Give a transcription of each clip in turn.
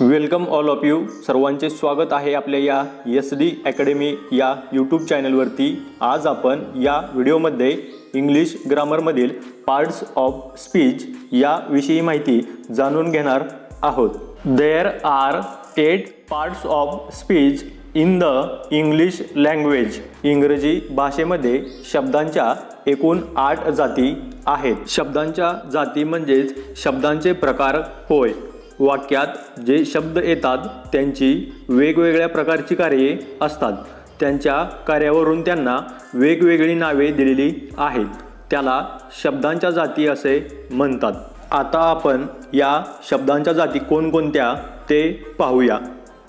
Welcome all of you. सर्वांचे स्वागत आहे आपल्या या एस डी अकॅडमी या यूट्यूब चॅनलवरती. आज आपण या व्हिडिओमध्ये इंग्लिश ग्रामरमधील पार्ट्स ऑफ स्पीच या विषयी माहिती जाणून घेणार आहोत. There are eight parts of speech in the English language Ingraji भाषेमध्ये शब्दांच्या एकूण आठ जाती आहेत. शब्दांच्या जाती म्हणजेच शब्दांचे प्रकार होय. वाक्यात जे शब्द येतात त्यांची वेगवेगळ्या प्रकारची कार्ये असतात. त्यांच्या कार्यावरून त्यांना वेगवेगळी नावे दिलेली आहेत. त्याला शब्दांच्या जाती असे म्हणतात. आता आपण या शब्दांच्या जाती कोणकोणत्या ते पाहूया.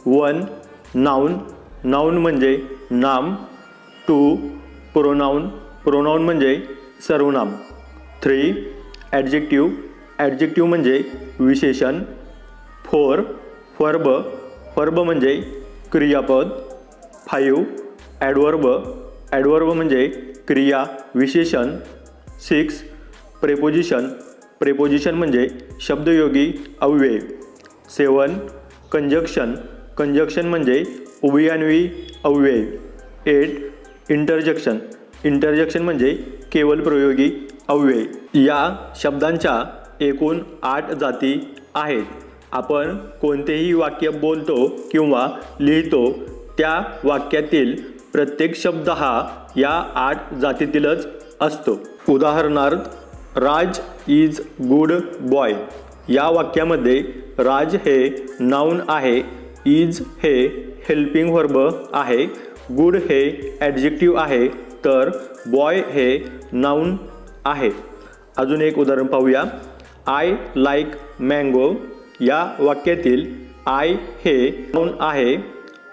वन नाऊन नाऊन म्हणजे नाम. टू प्रोनाऊन प्रोनाऊन म्हणजे सर्वनाम. थ्री ॲडजेक्टिव्ह ॲडजेक्टिव्ह म्हणजे विशेषण. फोर फर्ब फर्ब म्हणजे क्रियापद. फाईव्ह ॲडवर्ब ॲडवर्ब म्हणजे क्रिया विशेषण. Six preposition. प्रेपोजिशन म्हणजे शब्दयोगी अव्यय. सेवन कंजक्शन. कंजक्शन म्हणजे उभयान्वी अव्यय. Eight interjection. इंटरजेक्शन म्हणजे केवल प्रयोगी अव्यय. या शब्दांच्या एकूण आठ जाती आहेत. आपण कोणतेही वाक्य बोलतो किंवा लिहितो त्या वाक्यातील प्रत्येक शब्द हा या आठ जातीतीलच असतो. उदाहरणार्थ राज इज गुड बॉय. या वाक्यामध्ये राज हे नाऊन आहे इज हे हेल्पिंग वर्ब आहे गुड हे ॲडजेक्टिव्ह आहे तर बॉय हे नाऊन आहे. अजून एक उदाहरण पाहूया. I like mango. या वाक्यातील आय हे नाऊन आहे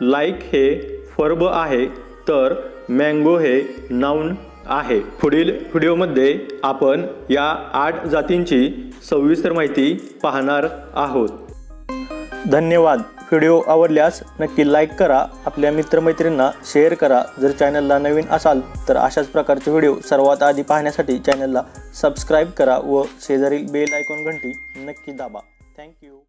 लाईक हे फर्ब आहे तर मँगो हे नाऊन आहे. पुढील व्हिडिओमध्ये आपण या आठ जातींची सविस्तर माहिती पाहणार आहोत. धन्यवाद. व्हिडिओ आवडल्यास नक्की लाईक करा. आपल्या मित्रमैत्रींना शेअर करा. जर चॅनलला नवीन असाल तर अशाच प्रकारचे व्हिडिओ सर्वात आधी पाहण्यासाठी चॅनलला सबस्क्राईब करा व शेजारील बेल आयकॉन घंटी नक्की दाबा. Thank you.